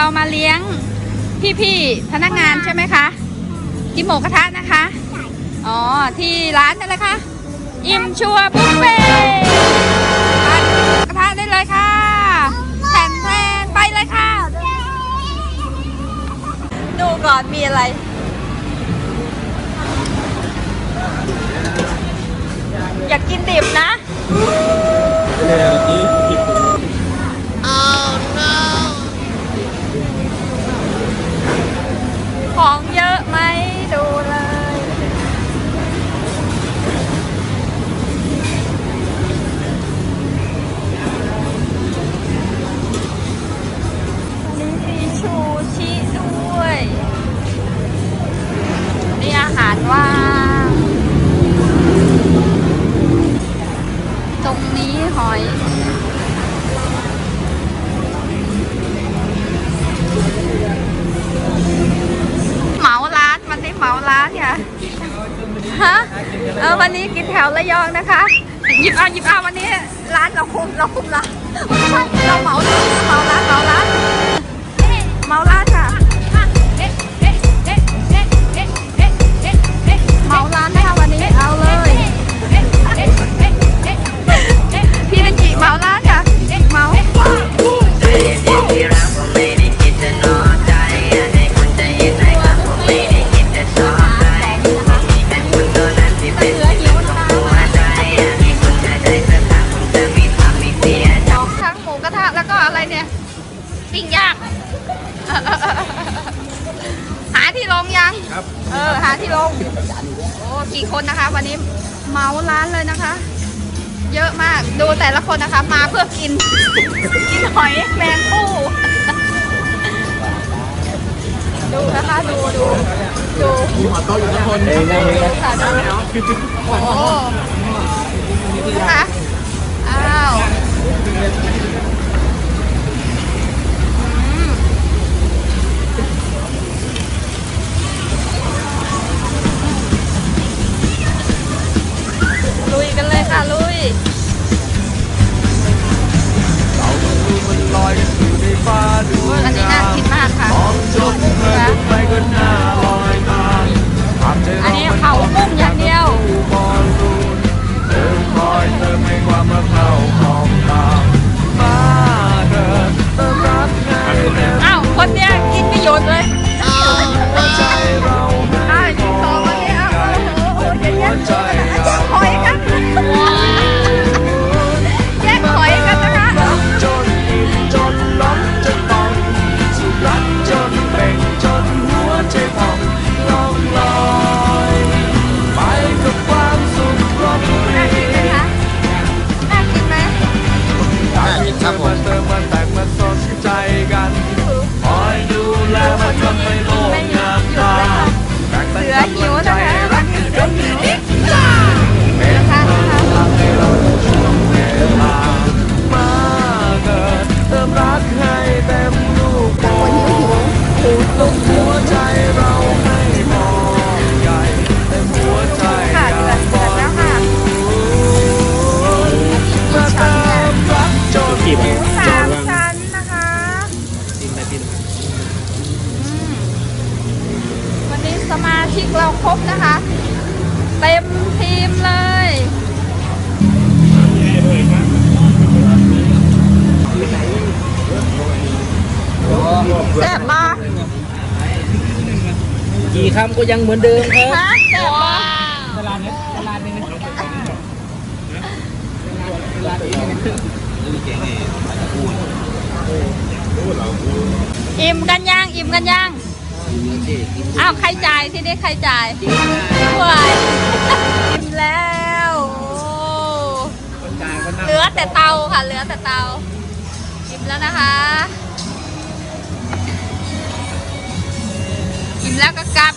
เรามาเลี้ยงพี่ๆพนักงานใช่ไหมคะกินหมูกระทะนะคะ อ๋อ ที่ร้านนั่นแหละค่ะอิ่มชัวร์บุฟเฟ่ต์ร้านกระทะได้เลยค่ะแทนแทนไปเลยค่ะดูก่อนมีอะไรอยากกินดิบนะ ฮะเออวันนี้กินแถวระยองนะคะหยิบเอาหยิบเอาวันนี้ร้านเราคุมเราคุมร้าไม่ใช่เราเหมาเหมาร้านเหมาร้าน ปิ้งย่างหาที่ลงยังครับ เออ หาที่ลง โอ้กี่คนนะคะ วันนี้เมาร้านเลยนะคะ เยอะมากดูแต่ละคนนะคะ มาเพื่อกิน กินหอยแมงปูดูนะคะดูดูดูมีหัวโต๊ะอยู่ทุกคนเองนะดูค่ะดูโอ้โหนะคะ จนเพลินไปก็น่าลอยมา อยาก กเราครบนะคะ เต็มทีมเลยแซ่บมากกี่คำก็ยังเหมือนเดิมครับฮะแซ่บมากอิ่มกันยังอิ่มกันยัง อ้าวใครจ่ายที่นี่ใครจ่ายด้วยอิ่มแล้วโอ้เหลือแต่เตาค่ะ เหลือแต่เตาอิ่มแล้วนะคะอิ่มแล้วก็กลับ